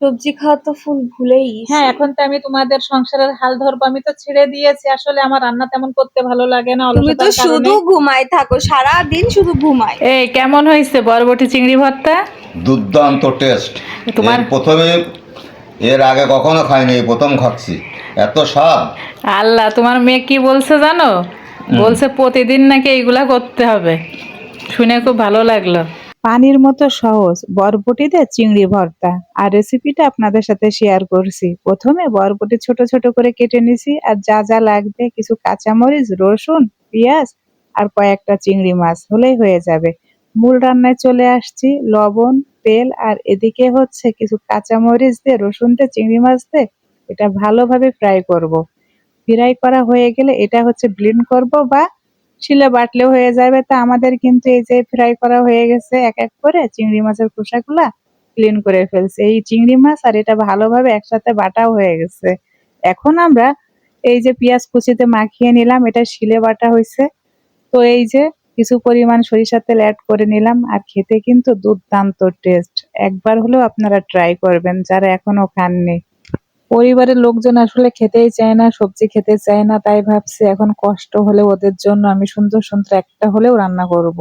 সবজি খাওয়া তো ফুল ভুলেই হ্যাঁ এখন তো আমি তোমাদের সংসারের হাল ধরবো আমি তো ছেড়ে দিয়েছি। আসলে আমার রান্না তেমন করতে ভালো লাগে না তুমি তো শুধু ঘুমাই থাকো সারা দিন শুধু ঘুমাই এই কেমন হয়েছে? বরবটি চিংড়ি ভর্তা? দুর্দান্ত টেস্ট। তোমার- প্রথমে এর আগে কখনো খাইনি এই প্রথম খাচ্ছি। এত স্বাদ। আল্লাহ তোমার মেয়ে কি বলছে জানো? বলছে প্রতিদিন নাকি এইগুলা করতে হবে। শুনে খুব ভালো লাগল। পানির মতো সহজ। বরবটি বরবটিতে চিংড়ি ভর্তা। আর রেসিপিটা আপনাদের সাথে শেয়ার করছি। প্রথমে বরবটি ছোট ছোট করে কেটে নিছি। আর যা যা লাগবে, কিছু কাঁচামরিচ, রসুন, পেঁয়াজ আর কয়েকটা চিংড়ি মাছ হলেই হয়ে যাবে। মূল রান্নায় চলে আসছি। লবণ, তেল আর এদিকে হচ্ছে কিছু কাঁচামরিচ দিয়ে, রসুন দিয়ে, চিংড়ি মাছ দিয়ে এটা ভালোভাবে ফ্রাই করব। ফ্রাই করা হয়ে গেলে এটা হচ্ছে ব্লেন্ড করব বা শিলে বাটলেও হয়ে যাবে। তা আমাদের কিন্তু এই যে ফ্রাই করা হয়ে গেছে, এক এক করে চিংড়ি মাছের খোসাগুলা ক্লিন করে ফেলছে। এই চিংড়ি মাছ আর এটা ভালোভাবে একসাথে বাটাও হয়ে গেছে। এখন আমরা এই যে পেঁয়াজ কুচিতে মাখিয়ে নিলাম, এটা শিলে বাটা হয়েছে। তো এই যে কিছু পরিমাণ সরিষার তেল অ্যাড করে নিলাম আর খেতে কিন্তু দুর্দান্ত টেস্ট একবার হলেও আপনারা ট্রাই করবেন, যারা এখনও খাননি। পরিবারের লোকজন আসলে খেতেই চায় না, সবজি খেতে চায় না, তাই ভাবছি এখন কষ্ট হলে ওদের জন্য আমি সুন্দর সুন্দর একটা হলেও রান্না করব।